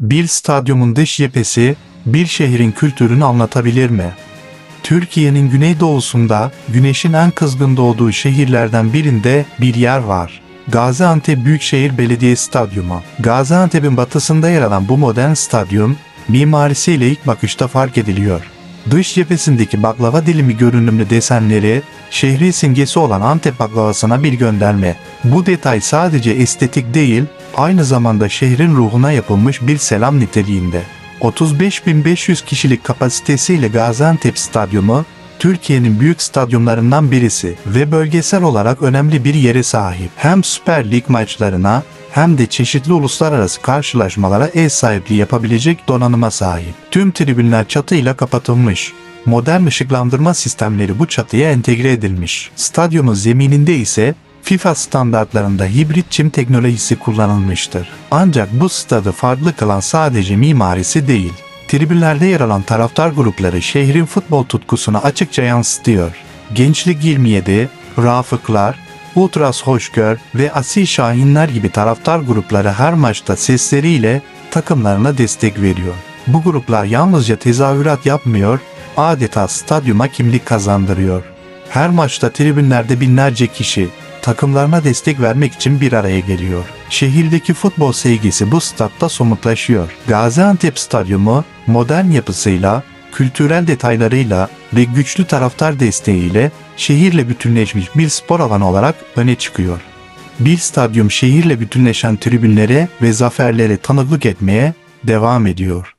Bir stadyumun dış cephesi bir şehrin kültürünü anlatabilir mi? Türkiye'nin güneydoğusunda güneşin en kızgın doğduğu şehirlerden birinde bir yer var. Gaziantep Büyükşehir Belediye Stadyumu. Gaziantep'in batısında yer alan bu modern stadyum mimarisiyle ilk bakışta fark ediliyor. Dış cephesindeki baklava dilimi görünümlü desenleri şehri simgesi olan Antep baklavasına bir gönderme. Bu detay sadece estetik değil, aynı zamanda şehrin ruhuna yapılmış bir selam niteliğinde. 35.500 kişilik kapasitesiyle Gaziantep Stadyumu, Türkiye'nin büyük stadyumlarından birisi ve bölgesel olarak önemli bir yere sahip. Hem Süper Lig maçlarına hem de çeşitli uluslararası karşılaşmalara ev sahipliği yapabilecek donanıma sahip. Tüm tribünler çatıyla kapatılmış. Modern ışıklandırma sistemleri bu çatıya entegre edilmiş. Stadyumun zemininde ise FIFA standartlarında hibrit çim teknolojisi kullanılmıştır. Ancak bu stadı farklı kılan sadece mimarisi değil. Tribünlerde yer alan taraftar grupları şehrin futbol tutkusunu açıkça yansıtıyor. Gençlik 27, Rafıklar, Ultras Hoşgör ve Asil Şahinler gibi taraftar grupları her maçta sesleriyle takımlarına destek veriyor. Bu gruplar yalnızca tezahürat yapmıyor, adeta stadyuma kimlik kazandırıyor. Her maçta tribünlerde binlerce kişi takımlarına destek vermek için bir araya geliyor. Şehirdeki futbol sevgisi bu statta somutlaşıyor. Gaziantep Stadyumu modern yapısıyla, kültürel detaylarıyla ve güçlü taraftar desteğiyle şehirle bütünleşmiş bir spor alanı olarak öne çıkıyor. Bir stadyum şehirle bütünleşen tribünlere ve zaferlere tanıklık etmeye devam ediyor.